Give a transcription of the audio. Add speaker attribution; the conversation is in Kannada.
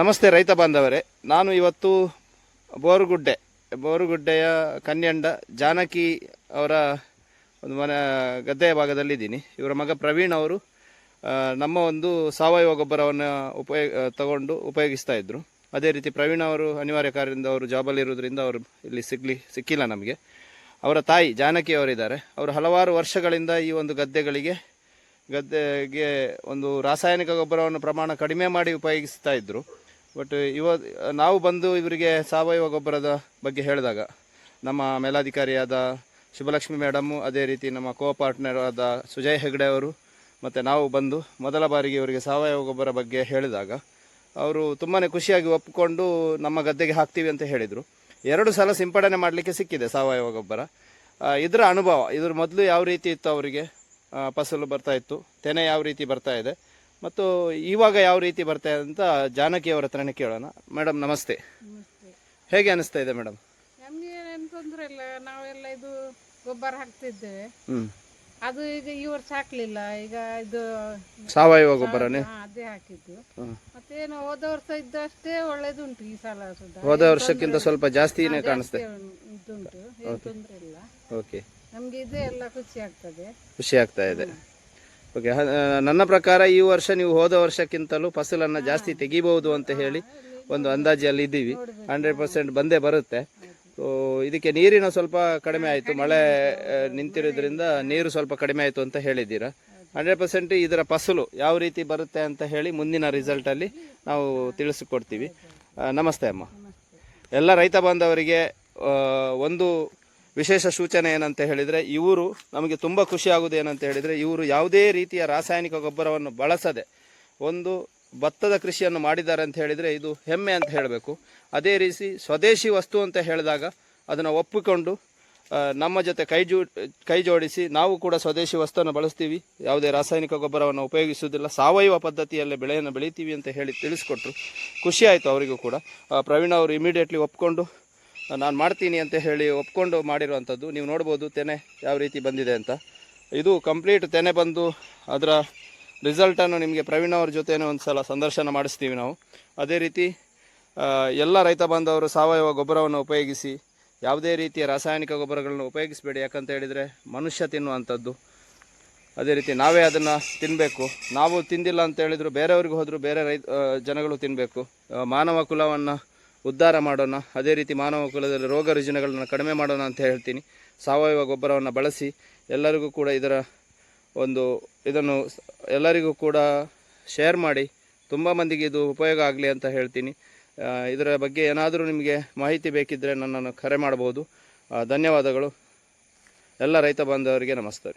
Speaker 1: ನಮಸ್ತೆ ರೈತ ಬಾಂಧವರೇ. ನಾನು ಇವತ್ತು ಬೋರುಗುಡ್ಡೆ, ಬೋರುಗುಡ್ಡೆಯ ಕನ್ಯಂಡ ಜಾನಕಿ ಅವರ ಒಂದು ಮನೆ, ಗದ್ದೆಯ ಭಾಗದಲ್ಲಿದ್ದೀನಿ. ಇವರ ಮಗ ಪ್ರವೀಣ್ ಅವರು ನಮ್ಮ ಒಂದು ಸಾವಯವ ಗೊಬ್ಬರವನ್ನು ಉಪಯೋಗ ತಗೊಂಡು ಉಪಯೋಗಿಸ್ತಾ ಇದ್ದರು ಅದೇ ರೀತಿ ಪ್ರವೀಣ್ ಅವರು ಅನಿವಾರ್ಯ ಕಾರ್ಯದಿಂದ ಅವರು ಜಾಬಲ್ಲಿ ಇರೋದ್ರಿಂದ ಅವರು ಇಲ್ಲಿ ಸಿಗ್ಲಿ, ಸಿಕ್ಕಿಲ್ಲ ನಮಗೆ. ಅವರ ತಾಯಿ ಜಾನಕಿ ಅವರಿದ್ದಾರೆ. ಅವರು ಹಲವಾರು ವರ್ಷಗಳಿಂದ ಈ ಒಂದು ಗದ್ದೆಗಳಿಗೆ ಗದ್ದೆಗೆ ಒಂದು ರಾಸಾಯನಿಕ ಗೊಬ್ಬರವನ್ನು ಪ್ರಮಾಣ ಕಡಿಮೆ ಮಾಡಿ ಉಪಯೋಗಿಸ್ತಾ ಇದ್ದರು ಬಟ್ ಇವ, ನಾವು ಬಂದು ಇವರಿಗೆ ಸಾವಯವ ಗೊಬ್ಬರದ ಬಗ್ಗೆ ಹೇಳಿದಾಗ, ನಮ್ಮ ಮೇಲಾಧಿಕಾರಿಯಾದ ಶುಭಲಕ್ಷ್ಮಿ ಮೇಡಮ್ಮು ಅದೇ ರೀತಿ ನಮ್ಮ ಕೋ ಪಾರ್ಟ್ನರ್ ಆದ ಸುಜಯ್ ಹೆಗ್ಡೆ ಅವರು, ಮತ್ತು ನಾವು ಬಂದು ಮೊದಲ ಬಾರಿಗೆ ಇವರಿಗೆ ಸಾವಯವ ಗೊಬ್ಬರ ಬಗ್ಗೆ ಹೇಳಿದಾಗ, ಅವರು ತುಂಬಾ ಖುಷಿಯಾಗಿ ಒಪ್ಪಿಕೊಂಡು ನಮ್ಮ ಗದ್ದೆಗೆ ಹಾಕ್ತೀವಿ ಅಂತ ಹೇಳಿದರು. ಎರಡು ಸಲ ಸಿಂಪಡಣೆ ಮಾಡಲಿಕ್ಕೆ ಸಿಕ್ಕಿದೆ ಸಾವಯವ ಗೊಬ್ಬರ. ಇದರ ಅನುಭವ, ಇದ್ರ ಮೊದಲು ಯಾವ ರೀತಿ ಇತ್ತು ಅವರಿಗೆ? ಫಸಲು ಬರ್ತಾ ಇತ್ತು. ತೆನೆ ಯಾವ ರೀತಿ ಬರ್ತಾ ಇದೆ? ಮತ್ತು ಇವಾಗ ಯಾವ ರೀತಿ ಬರ್ತಾ ಇದೆ ಅಂತ ಜಾನಕಿ ಅವರ ಹತ್ರನೇ ಕೇಳೋಣ. ಮೇಡಮ್ ನಮಸ್ತೆ. ಹೇಗೆ ಅನಿಸ್ತಾ ಇದೆ ಮೇಡಮ್
Speaker 2: ನಮ್ಗೆ ಏನು ತೊಂದರೆ ಇಲ್ಲ. ನಾವೆಲ್ಲ ಇದು ಗೊಬ್ಬರ ಹಾಕ್ತಿದ್ದೇವೆ. ಅದು ಈಗ ಈ ವರ್ಷ ಹಾಕ್ಲಿಲ್ಲ. ಈಗ ಇದು
Speaker 1: ಸಾವಯವ ಗೊಬ್ಬರನೇ?
Speaker 2: ಅದೇ ಹಾಕಿದ್ದು. ಮತ್ತೇನು ಹೋದ ವರ್ಷ ಇದ್ದಷ್ಟೇ ಒಳ್ಳೇದುಂಟು ಈ ಸಲ
Speaker 1: ಹೋದ ವರ್ಷಕ್ಕಿಂತ ಸ್ವಲ್ಪ ಜಾಸ್ತಿನೇ ಕಾಣಿಸ್ತೇವೆ
Speaker 2: ಇದುಂಟು ಏನು ತೊಂದರೆ ಇಲ್ಲ.
Speaker 1: ಓಕೆ
Speaker 2: ಎಲ್ಲ ಖುಷಿ ಆಗ್ತದೆ.
Speaker 1: ಖುಷಿ ಆಗ್ತಾ ಇದೆ. ಓಕೆ ನನ್ನ ಪ್ರಕಾರ ಈ ವರ್ಷ ನೀವು ಹೋದ ವರ್ಷಕ್ಕಿಂತಲೂ ಫಸಲನ್ನು ಜಾಸ್ತಿ ತೆಗಿಬಹುದು ಅಂತ ಹೇಳಿ ಒಂದು ಅಂದಾಜಲ್ಲಿ ಇದ್ದೀವಿ. ಹಂಡ್ರೆಡ್ ಪರ್ಸೆಂಟ್ ಬಂದೇ ಬರುತ್ತೆ. ಇದಕ್ಕೆ ನೀರಿನ ಸ್ವಲ್ಪ ಕಡಿಮೆ ಆಯಿತು. ಮಳೆ ನಿಂತಿರೋದ್ರಿಂದ ನೀರು ಸ್ವಲ್ಪ ಕಡಿಮೆ ಆಯಿತು ಅಂತ ಹೇಳಿದ್ದೀರಾ. ಹಂಡ್ರೆಡ್ ಪರ್ಸೆಂಟ್ ಇದರ ಫಸಲು ಯಾವ ರೀತಿ ಬರುತ್ತೆ ಅಂತ ಹೇಳಿ ಮುಂದಿನ ರಿಸಲ್ಟಲ್ಲಿ ನಾವು ತಿಳಿಸಿಕೊಡ್ತೀವಿ. ನಮಸ್ತೆ ಅಮ್ಮ. ಎಲ್ಲ ರೈತ ಬಾಂಧವರಿಗೆ ಒಂದು ವಿಶೇಷ ಸೂಚನೆ ಏನಂತ ಹೇಳಿದರೆ ಇವರು ನಮಗೆ ತುಂಬ ಖುಷಿಯಾಗುವುದು ಏನಂತ ಹೇಳಿದರೆ ಇವರು ಯಾವುದೇ ರೀತಿಯ ರಾಸಾಯನಿಕ ಗೊಬ್ಬರವನ್ನು ಬಳಸದೆ ಒಂದು ಭತ್ತದ ಕೃಷಿಯನ್ನು ಮಾಡಿದ್ದಾರೆ ಅಂತ ಹೇಳಿದರೆ ಇದು ಹೆಮ್ಮೆ ಅಂತ ಹೇಳಬೇಕು. ಅದೇ ರೀತಿ ಸ್ವದೇಶಿ ವಸ್ತು ಅಂತ ಹೇಳಿದಾಗ ಅದನ್ನು ಒಪ್ಪಿಕೊಂಡು ನಮ್ಮ ಜೊತೆ ಕೈ ಜೋ, ಕೈ ಜೋಡಿಸಿ ನಾವು ಕೂಡ ಸ್ವದೇಶಿ ವಸ್ತುವನ್ನು ಬಳಸ್ತೀವಿ. ಯಾವುದೇ ರಾಸಾಯನಿಕ ಗೊಬ್ಬರವನ್ನು ಉಪಯೋಗಿಸುವುದಿಲ್ಲ. ಸಾವಯವ ಪದ್ಧತಿಯಲ್ಲೇ ಬೆಳೆಯನ್ನು ಬೆಳಿತೀವಿ ಅಂತ ಹೇಳಿ ತಿಳಿಸ್ಕೊಟ್ರು. ಖುಷಿಯಾಯಿತು ಅವರಿಗೂ ಕೂಡ. ಪ್ರವೀಣ್ ಅವರು ಇಮಿಡಿಯೇಟ್ಲಿ ಒಪ್ಕೊಂಡು ನಾನು ಮಾಡ್ತೀನಿ ಅಂತ ಹೇಳಿ ಒಪ್ಕೊಂಡು ಮಾಡಿರುವಂಥದ್ದು. ನೀವು ನೋಡ್ಬೋದು ತೆನೆ ಯಾವ ರೀತಿ ಬಂದಿದೆ ಅಂತ. ಇದು ಕಂಪ್ಲೀಟ್ ತೆನೆ ಬಂದು ಅದರ ರಿಸಲ್ಟನ್ನು ನಿಮಗೆ ಪ್ರವೀಣ್ ಅವ್ರ ಜೊತೆಯೇ ಒಂದು ಸಲ ಸಂದರ್ಶನ ಮಾಡಿಸ್ತೀವಿ ನಾವು. ಅದೇ ರೀತಿ ಎಲ್ಲ ರೈತ ಬಾಂಧವರು ಸಾವಯವ ಗೊಬ್ಬರವನ್ನು ಉಪಯೋಗಿಸಿ, ಯಾವುದೇ ರೀತಿಯ ರಾಸಾಯನಿಕ ಗೊಬ್ಬರಗಳನ್ನು ಉಪಯೋಗಿಸಬೇಡಿ. ಯಾಕಂತ ಹೇಳಿದರೆ ಮನುಷ್ಯ ತಿನ್ನುವಂಥದ್ದು. ಅದೇ ರೀತಿ ನಾವೇ ಅದನ್ನು ತಿನ್ನಬೇಕು ನಾವು ತಿಂದಿಲ್ಲ ಅಂತ ಹೇಳಿದ್ರು ಬೇರೆಯವ್ರಿಗೆ ಹೋದರೂ ಬೇರೆ ರೈತ ಜನಗಳು ತಿನ್ನಬೇಕು ಮಾನವ ಕುಲವನ್ನು ಉದ್ಧಾರ ಮಾಡೋಣ. ಅದೇ ರೀತಿ ಮಾನವ ಕುಲದಲ್ಲಿ ರೋಗ ರುಜಿನಗಳನ್ನು ಕಡಿಮೆ ಮಾಡೋಣ ಅಂತ ಹೇಳ್ತೀನಿ. ಸಾವಯವ ಗೊಬ್ಬರವನ್ನು ಬಳಸಿ ಎಲ್ಲರಿಗೂ ಕೂಡ ಇದರ ಒಂದು ಇದನ್ನು ಎಲ್ಲರಿಗೂ ಕೂಡ ಶೇರ್ ಮಾಡಿ. ತುಂಬ ಮಂದಿಗೆ ಇದು ಉಪಯೋಗ ಆಗಲಿ ಅಂತ ಹೇಳ್ತೀನಿ. ಇದರ ಬಗ್ಗೆ ಏನಾದರೂ ನಿಮಗೆ ಮಾಹಿತಿ ಬೇಕಿದ್ದರೆ ನನ್ನನ್ನು ಕರೆ ಮಾಡಬಹುದು. ಧನ್ಯವಾದಗಳು. ಎಲ್ಲ ರೈತ ಬಾಂಧವರಿಗೆ ನಮಸ್ತೆ